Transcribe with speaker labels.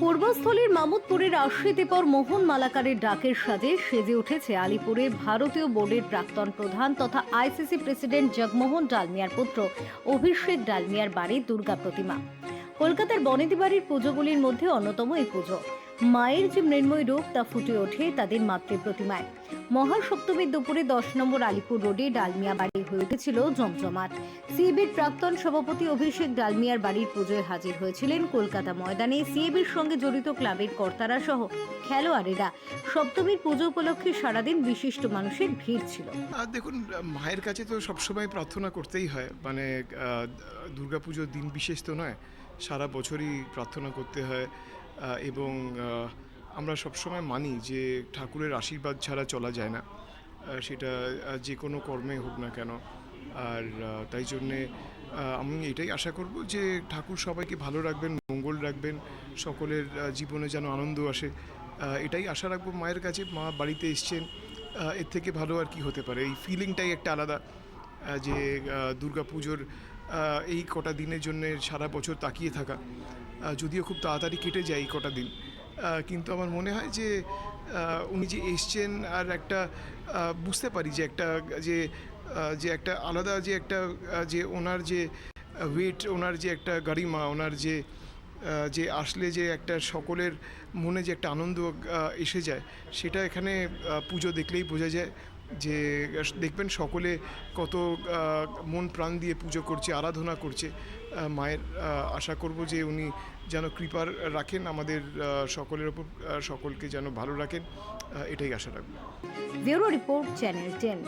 Speaker 1: পূর্বস্থলীর মামুদপুরের আশ্রিতে পর মোহন মালাকারের ডাকের সাজে সেজে উঠেছে আলিপুরে ভারতীয় বোর্ডের প্রাক্তন প্রধান তথা আইসিসি প্রেসিডেন্ট জগমোহন ডালমিয়ার পুত্র অভিষেক ডালমিয়ার বাড়ি দুর্গা প্রতিমা। কলকাতার বনেদি বাড়ির পুজোগুলির মধ্যে অন্যতম এই পুজো। মায়ের যে মৃন্ময় রূপ তা ফুটে ওঠে তাদের মাতৃ প্রতিমায় মহাসপ্তমীর দুপুরে দশ নম্বর আলিপুর রোডে ডালমিয়া বাড়ি হয়ে উঠেছিল জমজমাট। সিএবির প্রাক্তন সভাপতি অভিষেক ডালমিয়ার বাড়ির পুজোয় হাজির হয়েছিলেন কলকাতা ময়দানে। সিএবির সঙ্গে জড়িত ক্লাবের কর্তারা সহ খেলোয়াড়েরা। সপ্তমীর পুজো উপলক্ষে সারাদিন বিশিষ্ট মানুষের ভিড় ছিল।
Speaker 2: দেখুন, মায়ের কাছে তো সবসময় প্রার্থনা করতেই হয়। মানে দুর্গাপুজোর দিন বিশেষ তো নয়, সারা বছরই প্রার্থনা করতে হয়। এবং আমরা সবসময় মানি যে ঠাকুরের আশীর্বাদ ছাড়া চলা যায় না। সেটা যে কোনো কর্মে হোক না কেন। আর তাই জন্যে আমি এটাই আশা করব যে ঠাকুর সবাইকে ভালো রাখবেন, মঙ্গল রাখবেন, সকলের জীবনে যেন আনন্দ আসে। এটাই আশা রাখব মায়ের কাছে। মা বাড়িতে এসছেন এর থেকে ভালো আর কি হতে পারে। এই ফিলিংটাই একটা আলাদা যে দুর্গা পুজোর এই কটা দিনের জন্য সারা বছর তাকিয়ে থাকা। যদিও খুব তাড়াতাড়ি কেটে যায় এই কটা দিন। কিন্তু আমার মনে হয় যে উনি যে এসছেন আর একটা বুঝতে পারি যে একটা, যে যে একটা আলাদা যে একটা যে ওনার যে ওয়েট ওনার যে একটা গাড়িমা ওনার যে যে আসলে যে একটা সকলের মনে যে একটা আনন্দ এসে যায়, সেটা এখানে পুজো দেখলেই বোঝা যায়। যে দেখবেন সকলে কত মন প্রাণ দিয়ে পুজো করছে, আরাধনা করছে। মায়ের আশা করব যে উনি যেন কৃপার রাখেন, আমাদের সকলের ওপর সকলকে যেন ভালো রাখেন এটাই আশা রাখব।
Speaker 1: Report channel ten.